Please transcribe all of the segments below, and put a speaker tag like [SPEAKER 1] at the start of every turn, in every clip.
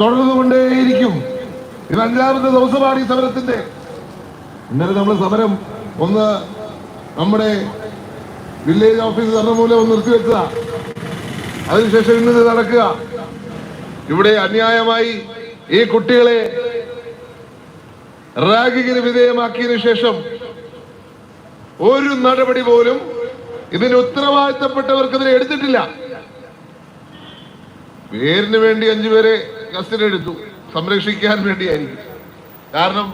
[SPEAKER 1] തുടർന്നുകൊണ്ടേയിരിക്കും. ഇത് അഞ്ചാമത്തെ ദിവസമാണ് ഈ സമരത്തിന്റെ. ഇന്നലെ നമ്മൾ സമരം ഒന്ന് നമ്മുടെ വില്ലേജ് ഓഫീസ് ധർമ്മമൂലം ഒന്ന് നിർത്തിവെച്ചതാ. അതിനുശേഷം ഇന്നത് നടക്കുക. ഇവിടെ അന്യായമായി ഈ കുട്ടികളെ റാഗിങ്ങിന് വിധേയമാക്കിയതിനു ശേഷം ഒരു നടപടി പോലും ഇതിന് ഉത്തരവാദിത്തപ്പെട്ടവർക്കെതിരെ എടുത്തിട്ടില്ല. പേരിന് വേണ്ടി അഞ്ചുപേരെ കസ്റ്റഡി എടുത്തു. സംരക്ഷിക്കാൻ വേണ്ടിയായിരിക്കും. കാരണം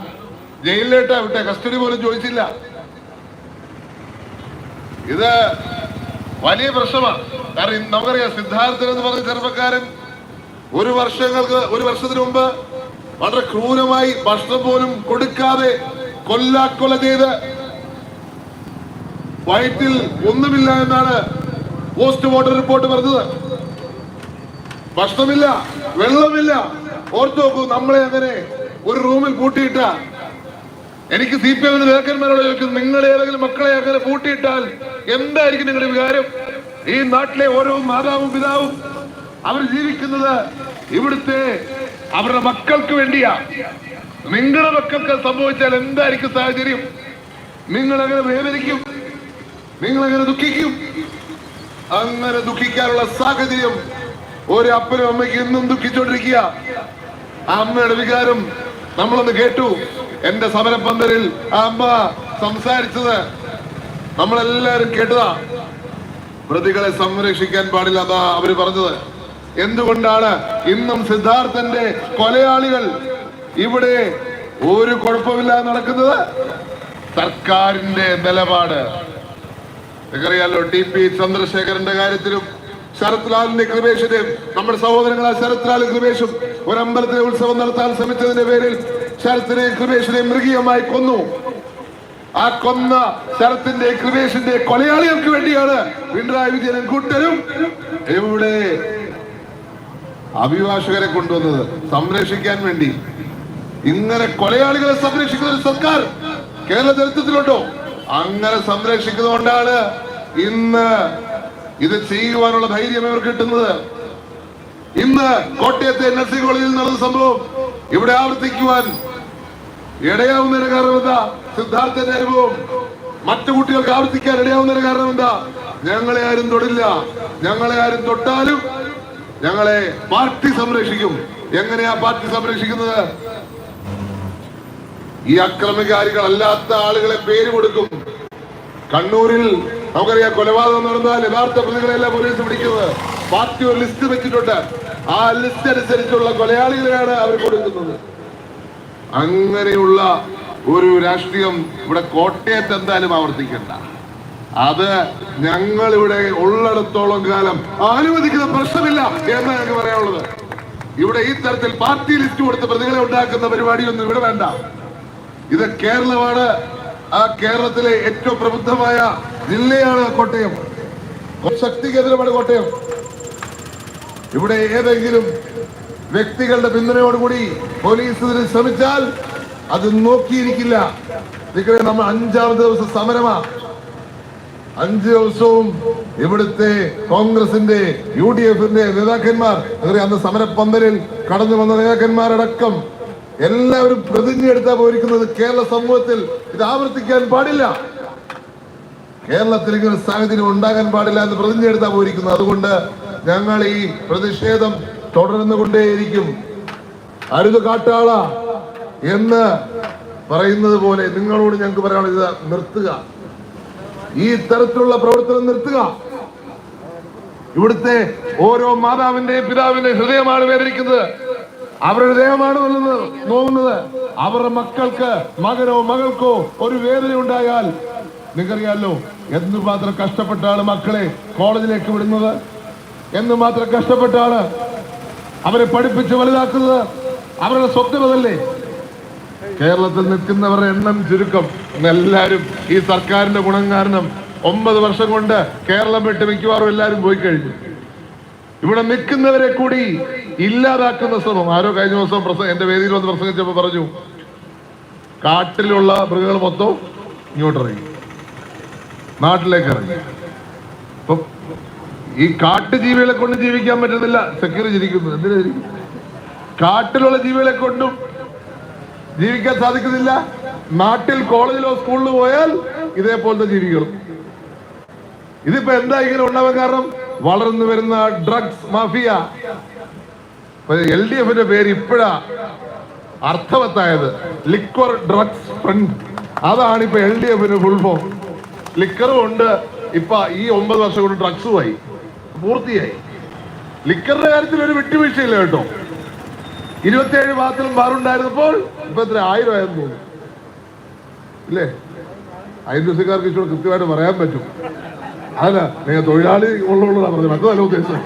[SPEAKER 1] ജയിലിലേട്ടാ വിട്ടെ. കസ്റ്റഡി പോലും ചോദിച്ചില്ല. ഇത് വലിയ പ്രശ്നമാണ്. കാരണം നമുക്കറിയാം സിദ്ധാർത്ഥൻ എന്ന് പറഞ്ഞ ചെറുപ്പക്കാരൻ ഒരു വർഷങ്ങൾക്ക് ഒരു വർഷത്തിന് മുമ്പ് വളരെ ക്രൂരമായി ഭക്ഷണം പോലും കൊടുക്കാതെ കൊല്ലാക്കൊല ചെയ്ത് വയറ്റിൽ ഒന്നുമില്ല എന്നാണ് പോസ്റ്റ് പോസ്റ്റ്മോർട്ടം റിപ്പോർട്ട് പറഞ്ഞത്. ഭക്ഷണമില്ല. വെള്ളമില്ല. ഓർത്തു നോക്കൂ നമ്മളെ അങ്ങനെ ഒരു റൂമിൽ പൂട്ടിയിട്ട. എനിക്ക് സി പി എമ്മിന് നേതാക്കന്മാരോട് ചോദിക്കുന്നു നിങ്ങളെ ഏതെങ്കിലും മക്കളെ അങ്ങനെ പൂട്ടിയിട്ടാൽ എന്തായിരിക്കും നിങ്ങളുടെ വികാരം? ഈ നാട്ടിലെ ഓരോ മാതാവും പിതാവും അവർ ജീവിക്കുന്നത് ഇവിടുത്തെ അവരുടെ മക്കൾക്ക് വേണ്ടിയാ. നിങ്ങളുടെ മക്കൾക്ക് സംഭവിച്ചാൽ എന്തായിരിക്കും സാഹചര്യം? നിങ്ങൾ അങ്ങനെ വേദനിക്കും നിങ്ങൾ അങ്ങനെ ദുഃഖിക്കും. അങ്ങനെ ദുഃഖിക്കാനുള്ള സാഹചര്യം ഒരു അപ്പനും അമ്മയ്ക്ക് ഇന്നും ദുഃഖിച്ചോണ്ടിരിക്കുക. ആ അമ്മയുടെ വികാരം നമ്മളൊന്ന് കേട്ടു. എന്റെ സമരപ്പന്തലിൽ ആ അമ്മ സംസാരിച്ചത് നമ്മളെല്ലാരും കേട്ടതാ. പ്രതികളെ സംരക്ഷിക്കാൻ പാടില്ല എന്നാ അവർ പറഞ്ഞത്. എന്തുകൊണ്ടാണ് ഇന്നും സിദ്ധാർത്ഥന്റെ കൊലയാളികൾ ഇവിടെ ഒരു കുഴപ്പമില്ലാതെ നടക്കുന്നത്? സർക്കാരിന്റെ നിലപാട്. നിങ്ങൾക്കറിയാലോ ടി പി ചന്ദ്രശേഖരന്റെ കാര്യത്തിലും ശരത് ലാലിന്റെ കൃപേഷിന്റെയും നമ്മുടെ സഹോദരങ്ങളായ ശരത് ലാലും കൃപേഷും ഒരു അമ്പലത്തിലെ ഉത്സവം നടത്താൻ ശ്രമിച്ചതിന്റെ പേരിൽ ശരത്തിനെയും കൃപേഷിനെയും മൃഗീയമായി കൊന്നു. ആ കൊന്ന ശരത്തിന്റെ കൃപേഷിന്റെ കൊലയാളികൾക്ക് വേണ്ടിയാണ് പിണറായി വിജയനും കൂട്ടരും ഇവിടെ അഭിഭാഷകരെ കൊണ്ടുവന്നത് സംരക്ഷിക്കാൻ വേണ്ടി. ഇങ്ങനെ കൊലയാളികളെ സംരക്ഷിക്കുന്ന ഒരു സർക്കാർ കേരള ചരിത്രത്തിലുണ്ടോ? അങ്ങനെ സംരക്ഷിക്കുന്നതുകൊണ്ടാണ് ഇന്ന് ഇത് ചെയ്യുവാനുള്ള ധൈര്യം ഇവർ കിട്ടുന്നത്. ഇന്ന് കോട്ടയത്തെ എൻ എസ് സി കോളേജിൽ നടന്ന സംഭവം ഇവിടെ ആവർത്തിക്കുവാൻ ഇടയാവുന്നതിന് കാരണം എന്താ? സിദ്ധാർത്ഥന്റെ അനുഭവം. മറ്റു കുട്ടികൾക്ക് ആവർത്തിക്കാൻ ഇടയാവുന്നതിന് കാരണം എന്താ? ഞങ്ങളെ ആരും തൊടില്ല. ഞങ്ങളെ ആരും തൊട്ടാലും ഞങ്ങളെ പാർട്ടി സംരക്ഷിക്കും. എങ്ങനെയാ പാർട്ടി സംരക്ഷിക്കുന്നത്? ഈ അക്രമകാരികളല്ലാത്ത ആളുകളെ പേര് കൊടുക്കും. കണ്ണൂരിൽ നമുക്കറിയാം കൊലപാതകം നടന്നാൽ യഥാർത്ഥ പ്രതികളെയല്ല പോലീസ് പിടിക്കുന്നത്. പാർട്ടി ഒരു ലിസ്റ്റ് വെച്ചിട്ടുണ്ട്. ആ ലിസ്റ്റ് അനുസരിച്ചുള്ള കൊലയാളികളെയാണ് അവർ കൊടുക്കുന്നത്. അങ്ങനെയുള്ള ഒരു രാഷ്ട്രീയം ഇവിടെ കോട്ടയത്ത് എന്തായാലും ആവർത്തിക്കണ്ട. അത് ഞങ്ങൾ ഇവിടെ ഉള്ളിടത്തോളം കാലം അനുവദിക്കുന്ന പ്രശ്നമില്ല എന്ന് ഞങ്ങൾക്ക് പറയാനുള്ളത്. ഇവിടെ ഈ തരത്തിൽ പാർട്ടി ലിസ്റ്റ് കൊടുത്ത് പ്രതികളെ ഉണ്ടാക്കുന്ന പരിപാടിയൊന്നും ഇവിടെ വേണ്ട. ഇത് കേരളമാണ് ആ കേരളത്തിലെ ഏറ്റവും പ്രബുദ്ധമായ ജില്ലയാണ് കോട്ടയം. ശക്തി കേന്ദ്രമാണ് കോട്ടയം. ഇവിടെ ഏതെങ്കിലും വ്യക്തികളുടെ പിന്തുണയോടുകൂടി പോലീസ് ഇതിന് ശ്രമിച്ചാൽ അത് നോക്കിയിരിക്കില്ല. നിങ്ങളെ നമ്മൾ അഞ്ചാമത് ദിവസം സമരമാ. അഞ്ച് ദിവസവും ഇവിടുത്തെ കോൺഗ്രസിന്റെ യു ഡി എഫിന്റെ നേതാക്കന്മാർ അന്ന് സമരപ്പന്തലിൽ കടന്നു വന്ന നേതാക്കന്മാരടക്കം എല്ലാവരും പ്രതിജ്ഞ എടുത്താ പോയിരിക്കുന്നത് കേരള സമൂഹത്തിൽ. ഇത് ആവർത്തിക്കാൻ പാടില്ല. കേരളത്തിൽ ഇങ്ങനെ സാഹചര്യം ഉണ്ടാകാൻ പാടില്ല എന്ന് പ്രതിജ്ഞ എടുത്താ പോയിരിക്കുന്നത്. അതുകൊണ്ട് ഞങ്ങൾ ഈ പ്രതിഷേധം തുടർന്നു കൊണ്ടേയിരിക്കും അരുത് കാട്ടാള എന്ന് പറയുന്നത് പോലെ നിങ്ങളോട് ഞങ്ങൾക്ക് പറയാനുള്ളത് ഇത് നിർത്തുക. ഈ തരത്തിലുള്ള പ്രവർത്തനം നിർത്തുക. ഇവിടുത്തെ ഓരോ മാതാവിന്റെയും പിതാവിന്റെ ഹൃദയമാണ് വേദനിക്കുന്നത്. അവരുടെ ദേഹമാണ് നോവുന്നത്. അവരുടെ മക്കൾക്ക് മകനോ മകൾക്കോ ഒരു വേദന ഉണ്ടായാൽ നിങ്ങൾക്കറിയാലോ എന്തുമാത്രം കഷ്ടപ്പെട്ടാണ് മക്കളെ കോളേജിലേക്ക് വിടുന്നത്? എന്തുമാത്രം കഷ്ടപ്പെട്ടാണ് അവരെ പഠിപ്പിച്ച് വലുതാക്കുന്നത്? അവരുടെ സ്വപ്നമതല്ലേ? കേരളത്തിൽ നിൽക്കുന്നവരുടെ എണ്ണം ചുരുക്കം. എല്ലാവരും ഈ സർക്കാരിന്റെ ഗുണം കാരണം ഒമ്പത് വർഷം കൊണ്ട് കേരളം വിട്ട് മിക്കവാറും എല്ലാവരും പോയി കഴിഞ്ഞു. ഇവിടെ നിൽക്കുന്നവരെ കൂടി ഇല്ലാതാക്കുന്ന ശ്രമം. ആരോ കഴിഞ്ഞ ദിവസം പ്രസംഗം എന്റെ വേദിയിൽ വന്ന് പ്രസംഗിച്ചപ്പോൾ പറഞ്ഞു കാട്ടിലുള്ള മൃഗങ്ങൾ മൊത്തം ഇങ്ങോട്ടിറങ്ങി. നാട്ടിലേക്ക് ഇറങ്ങി. അപ്പൊ ഈ കാട്ടുജീവികളെ കൊണ്ട് ജീവിക്കാൻ പറ്റുന്നില്ല. സെക്യൂരിറ്റി ചിരിക്കുന്നു. എന്തിനാ കാട്ടിലുള്ള ജീവികളെ കൊണ്ടും ജീവിക്കാൻ സാധിക്കുന്നില്ല. നാട്ടിൽ കോളേജിലോ സ്കൂളിലോ പോയാൽ ഇതേപോലത്തെ ജീവികളും. ഇതിപ്പോ എന്താ ഇങ്ങനെ ഉണ്ടാവാൻ കാരണം? വളർന്നു വരുന്ന ഡ്രഗ്സ് മാഫിയ എൽ ഡി എഫിന്റെ പേര് ഇപ്പോഴാ അർത്ഥവത്തായത്. ലിക്വർ ഡ്രഗ്സ് ഫ്രണ്ട് അതാണ് ഇപ്പൊ എൽ ഡി എഫിന് ഫുൾ ഫോം ലിക്കറും ഉണ്ട്. ഇപ്പൊ ഈ ഒമ്പത് വർഷം കൊണ്ട് ഡ്രഗ്സുമായി പൂർത്തിയായി. ലിക്കറിന്റെ കാര്യത്തിൽ ഒരു വിട്ടുവീഴ്ചയില്ല കേട്ടോ. ഇരുപത്തിയേഴ് ഭാഗത്തിലും ബാറുണ്ടായിരുന്നപ്പോൾ ഇപ്പൊ എത്ര? ആയിരം ആയിരം തോന്നുന്നു. ഇല്ലേ? അയൽവാസിക്കാർക്ക് ഇച്ചിരി കൃത്യമായിട്ട് പറയാൻ പറ്റും. അല്ല നിങ്ങൾ തൊഴിലാളി ഉള്ളതാണ് പറഞ്ഞത്. മറ്റതല്ല ഉദ്ദേശം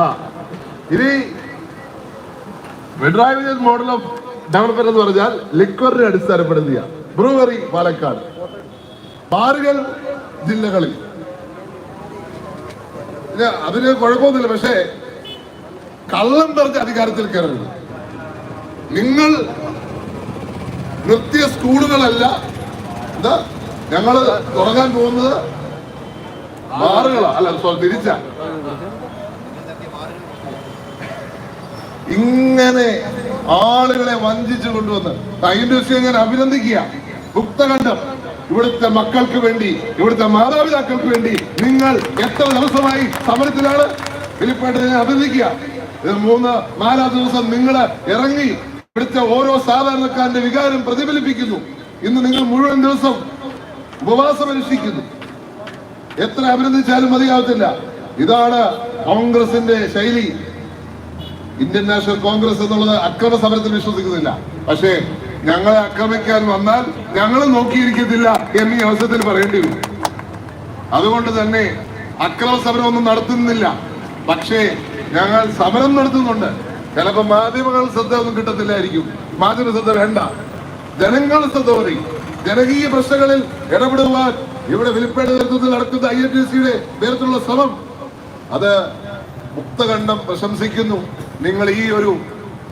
[SPEAKER 1] ആ ഇനി പിണറായി മോഡൽ ഓഫ് ഡെവലപ്മെന്റ് എന്ന് പറഞ്ഞാൽ ലിക്വറിനെ അടിസ്ഥാനപ്പെടുത്തിയ ബ്രൂവറി പാലക്കാട്. ബാറുകൾ ജില്ലകളിൽ. അതിന് കുഴപ്പമൊന്നുമില്ല പക്ഷേ കള്ളം പറഞ്ഞ് അധികാരത്തിൽ കയറരുത്. നിങ്ങൾ നിർത്തിയ സ്കൂളുകളല്ല എന്താ ഞങ്ങൾ തുടങ്ങാൻ പോകുന്നത് ബാറുകളാ. അല്ല സോറി തിരിച്ച. ഇങ്ങനെ ആളുകളെ വഞ്ചിച്ചു കൊണ്ടുവന്ന് അതിന്റെ ഞാൻ അഭിനന്ദിക്കുക. ഗുപ്തകണ്ഠം. ഇവിടുത്തെ മക്കൾക്ക് വേണ്ടി ഇവിടുത്തെ മാതാപിതാക്കൾക്ക് വേണ്ടി നിങ്ങൾ എത്ര ദിവസമായി സമരത്തിലാണ്? വിളിപ്പായിട്ട് ഞാൻ അഭിനന്ദിക്കുക. ഇത് മൂന്ന് നാലാം ദിവസം നിങ്ങൾ ഇറങ്ങി ഇവിടുത്തെ ഓരോ സാധാരണക്കാരന്റെ വികാരം പ്രതിഫലിപ്പിക്കുന്നു. ഇന്ന് നിങ്ങൾ മുഴുവൻ ദിവസം ഉപവാസം അനുഷ്ഠിക്കുന്നു എത്ര അഭിനന്ദിച്ചാലും മതിയാവത്തില്ല. ഇതാണ് കോൺഗ്രസിന്റെ ശൈലി. ഇന്ത്യൻ നാഷണൽ കോൺഗ്രസ് എന്നുള്ളത് അക്രമ സമരത്തിൽ വിശ്വസിക്കുന്നില്ല. പക്ഷേ ഞങ്ങളെ ആക്രമിക്കാൻ വന്നാൽ ഞങ്ങൾ നോക്കിയിരിക്കത്തില്ല എന്ന് ഈ അവസരത്തിൽ പറയേണ്ടി വരും. അതുകൊണ്ട് തന്നെ അക്രമ സമരമൊന്നും നടത്തുന്നില്ല. പക്ഷേ ഞങ്ങൾ സമരം നടത്തുന്നുണ്ട്. ചിലപ്പോ മാധ്യമങ്ങൾ ശ്രദ്ധ ഒന്നും കിട്ടത്തില്ലായിരിക്കും. മാധ്യമ ശ്രദ്ധ വേണ്ട. ജനങ്ങൾ ശ്രദ്ധ മതി. ജനകീയ പ്രശ്നങ്ങളിൽ ഇടപെടുവാൻ ഇവിടെ വിൽപ്പേട് നേതൃത്വത്തിൽ നടക്കുന്ന ഐ എൻ ടി സിയുടെ നേതൃത്വത്തിലുള്ള ശ്രമം. അത് മുക്തകണ്ഠം പ്രശംസിക്കുന്നു. നിങ്ങൾ ഈ ഒരു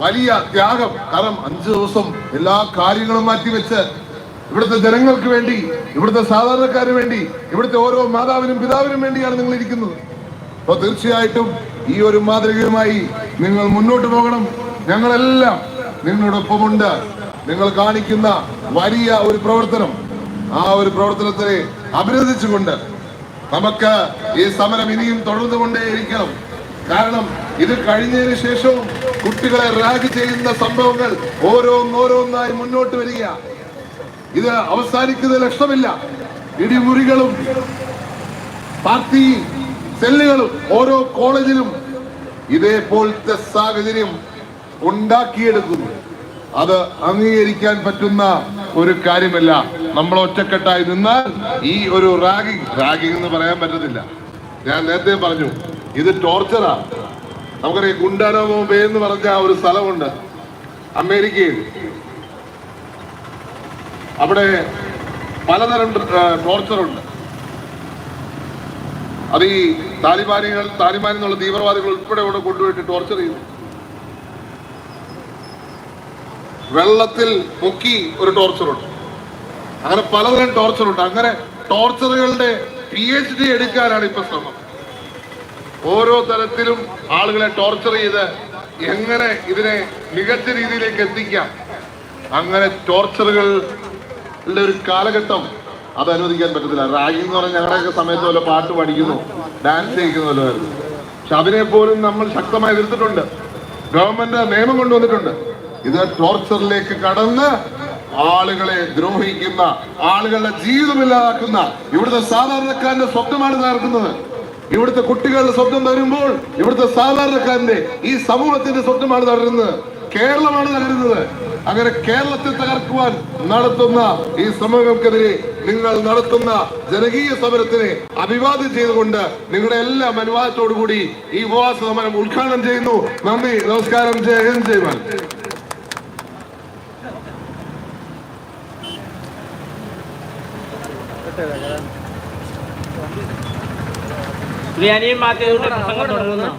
[SPEAKER 1] വലിയ ത്യാഗം കാരണം അഞ്ചു ദിവസം എല്ലാ കാര്യങ്ങളും മാറ്റിവെച്ച് ഇവിടുത്തെ ജനങ്ങൾക്ക് വേണ്ടി ഇവിടുത്തെ സാധാരണക്കാരന് വേണ്ടി ഇവിടുത്തെ ഓരോ മാതാവിനും പിതാവിനും വേണ്ടിയാണ് നിങ്ങൾ ഇരിക്കുന്നത്. അപ്പൊ തീർച്ചയായിട്ടും ഈ ഒരു മാതൃകയുമായി നിങ്ങൾ മുന്നോട്ട് പോകണം. ഞങ്ങളെല്ലാം നിങ്ങളോടൊപ്പമുണ്ട് നിങ്ങൾ കാണിക്കുന്ന വലിയ ഒരു പ്രവർത്തനം ആ ഒരു പ്രവർത്തനത്തെ അഭിനന്ദിച്ചുകൊണ്ട് നമുക്ക് ഈ സമരം ഇനിയും തുടർന്നുകൊണ്ടേയിരിക്കണം. കാരണം ഇത് കഴിഞ്ഞതിന് ശേഷവും കുട്ടികളെ റാഗ് ചെയ്യുന്ന സംഭവങ്ങൾ ഓരോന്നോരോന്നായി മുന്നോട്ട് വരിക. ഇത് അവസാനിക്കുന്ന ലക്ഷ്യമില്ല. ഇടിമുറികളും പാർട്ടി സെല്ലുകളും ഓരോ കോളേജിലും ഇതേപോലത്തെ സാഹചര്യം ഉണ്ടാക്കിയെടുക്കുന്നു. അത് അംഗീകരിക്കാൻ പറ്റുന്ന ഒരു കാര്യമല്ല. നമ്മൾ ഒറ്റക്കെട്ടായി നിന്നാൽ ഈ ഒരു റാഗിങ് റാഗിങ് എന്ന് പറയാൻ പറ്റത്തില്ല. ഞാൻ നേരത്തെ പറഞ്ഞു ഇത് ടോർച്ചറാ. നമുക്കറിയാം ഗുണ്ടാനോ ബേ എന്ന് പറഞ്ഞ ഒരു സ്ഥലമുണ്ട് അമേരിക്കയിൽ. അവിടെ പലതരം ടോർച്ചറുണ്ട്. അത് ഈ താലിബാനികൾ താലിബാൻ എന്നുള്ള തീവ്രവാദികൾ ഉൾപ്പെടെ ഇവിടെ കൊണ്ടുപോയിട്ട് ടോർച്ചർ ചെയ്തു വെള്ളത്തിൽ പൊക്കി ഒരു ടോർച്ചറുണ്ട് അങ്ങനെ പലതരം ടോർച്ചറുണ്ട് അങ്ങനെ ടോർച്ചറുകളുടെ പി എച്ച് ഡി എടുക്കാനാണ് ഇപ്പൊ ശ്രമം. ഓരോ തരത്തിലും ആളുകളെ ടോർച്ചർ ചെയ്ത് എങ്ങനെ ഇതിനെ മികച്ച രീതിയിലേക്ക് എത്തിക്കാം? അങ്ങനെ ടോർച്ചറുകളുടെ ഒരു കാലഘട്ടം അത് അനുവദിക്കാൻ പറ്റത്തില്ല. റാഗിംഗ് എന്ന് പറഞ്ഞാൽ ഞങ്ങളുടെ സമയത്ത് പോലെ പാട്ട് പഠിക്കുന്നു ഡാൻസ് ചെയ്യിക്കുന്നല്ലോ പക്ഷെ അതിനെ പോലും നമ്മൾ ശക്തമായി എതിർത്തിട്ടുണ്ട്. ഗവൺമെന്റ് നിയമം കൊണ്ടുവന്നിട്ടുണ്ട്. ഇത് ടോർച്ചറിലേക്ക് കടന്ന് ആളുകളെ ദ്രോഹിക്കുന്ന ആളുകളുടെ ജീവിതമില്ലാതാക്കുന്ന ഇവിടുത്തെ സാധാരണക്കാരന്റെ സ്വപ്നമാണ് തകർക്കുന്നത് ഇവിടുത്തെ കുട്ടികളുടെ സ്വപ്നം തരുമ്പോൾ ഇവിടുത്തെ സാധാരണക്കാരന്റെ ഈ സമൂഹത്തിന്റെ സ്വപ്നമാണ് തകരുന്നത് കേരളമാണ് തകരുന്നത് അങ്ങനെ കേരളത്തെ തകർക്കുവാൻ നടത്തുന്ന ഈ ശ്രമങ്ങൾക്കെതിരെ നിങ്ങൾ നടത്തുന്ന ജനകീയ സമരത്തിനെ അഭിവാദ്യം ചെയ്തുകൊണ്ട് നിങ്ങളുടെ എല്ലാ അനുവാദത്തോടു കൂടി ഈ ഉപവാസ സമരം ഉദ്ഘാടനം ചെയ്യുന്നു. നന്ദി നമസ്കാരം. ജയ ഹിന്ദ് ജയ്
[SPEAKER 2] ബിരിയാണിയും മാറ്റിയതുകൊണ്ട് പ്രസംഗം തുടങ്ങുന്നു.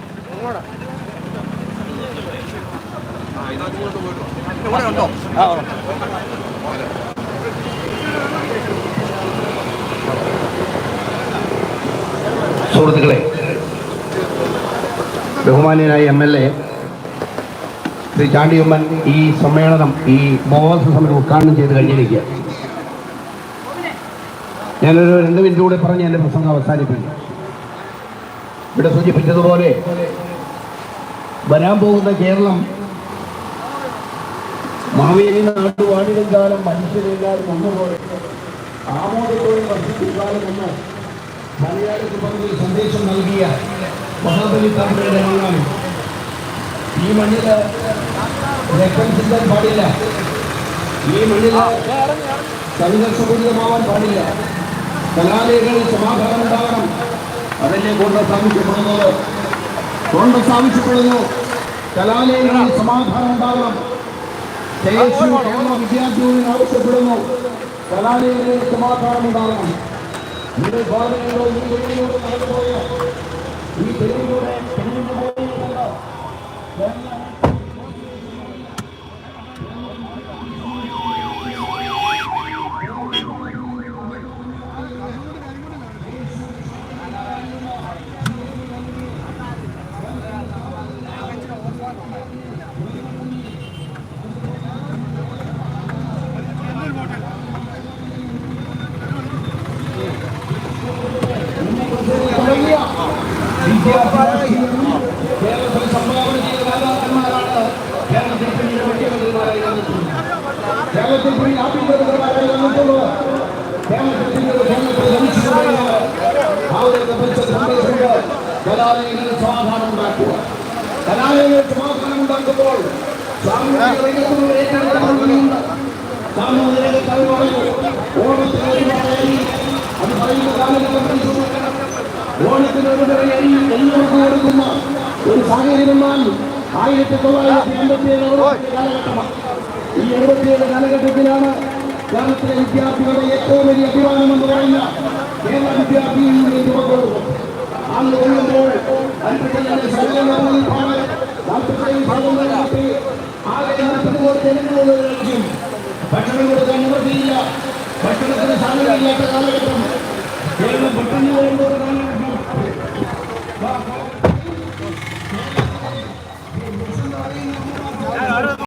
[SPEAKER 3] സുഹൃത്തുക്കളെ
[SPEAKER 2] ബഹുമാന്യനായ M L A Shri Chandy Oommen ഈ സമ്മേളനം ഈ ഉപവാസ സമരം ഉദ്ഘാടനം ചെയ്ത് കഴിഞ്ഞിരിക്കുക ഞാനൊരു രണ്ട് മിനിറ്റ് കൂടെ പറഞ്ഞ് എന്റെ പ്രസംഗം അവസാനിപ്പിക്കും. ഇവിടെ സൂചിപ്പിച്ചതുപോലെ വരാൻ പോകുന്ന കേരളം മാവേലി നാട്ടുവാണിടും കാലം മനുഷ്യരെല്ലാവരും ഒന്നുപോലെ ആമോദത്തോടെ വർദ്ധിപ്പിക്കാലം എന്ന് സന്ദേശം നൽകിയ മഹാബലി മണ്ണാണ് ഈ മണ്ണിൽ രക്തം ചിന്താൻ പാടില്ല. ഈ മണ്ണിൽ സംഘർഷപൂരിതമാവാൻ പാടില്ല. കലാലയങ്ങളിൽ സമാധാനം ഉണ്ടാകണം. അതല്ലേ കോൺഗ്രസ് ആവശ്യപ്പെടുന്നത് കോൺഗ്രസ് ആവശ്യപ്പെടുന്നു കലാലയങ്ങളിൽ സമാധാനം ഉണ്ടാകണം. കേരള വിദ്യാർത്ഥി യൂണിയൻ ആവശ്യപ്പെടുന്നു. കലാലയങ്ങളിൽ സമാധാനം ഉണ്ടാകണം. ഈ തെരുവിലൂടെ അവർ ഉണ്ടാക്കുമ്പോൾ ഓണത്തിന് ഒരു പറയണി എല്ലാവർക്കും കൊടുക്കുന്ന ഒരു സാഹചര്യം ആയിരത്തി തൊള്ളായിരത്തി എൺപത്തി ഏഴ് കാലഘട്ടമാണ് ഈ എഴുപത്തിയേഴ് കാലഘട്ടത്തിലാണ് കേരളത്തിലെ വിദ്യാർത്ഥികളുടെ ഏറ്റവും വലിയ അഭിമാനം എന്ന് പറയുന്ന കേരള വിദ്യാർത്ഥി അന്ന് കൊള്ളുമ്പോൾ അൻപത്തിരണ്ട് സഹകരണങ്ങളിൽ നാൽപ്പത്തേഴ് സ്വാതന്ത്ര്യത്തിൽ ആകെ നാൽപ്പത് കോടി ജനങ്ങളുള്ള ഒരു ഭക്ഷണം കൊടുക്കാൻ നിവൃത്തിയില്ല ഭക്ഷണത്തിന് സാധനമില്ലാത്ത കാലഘട്ടം കേരളം പട്ടിണി വരുന്ന കാലഘട്ടം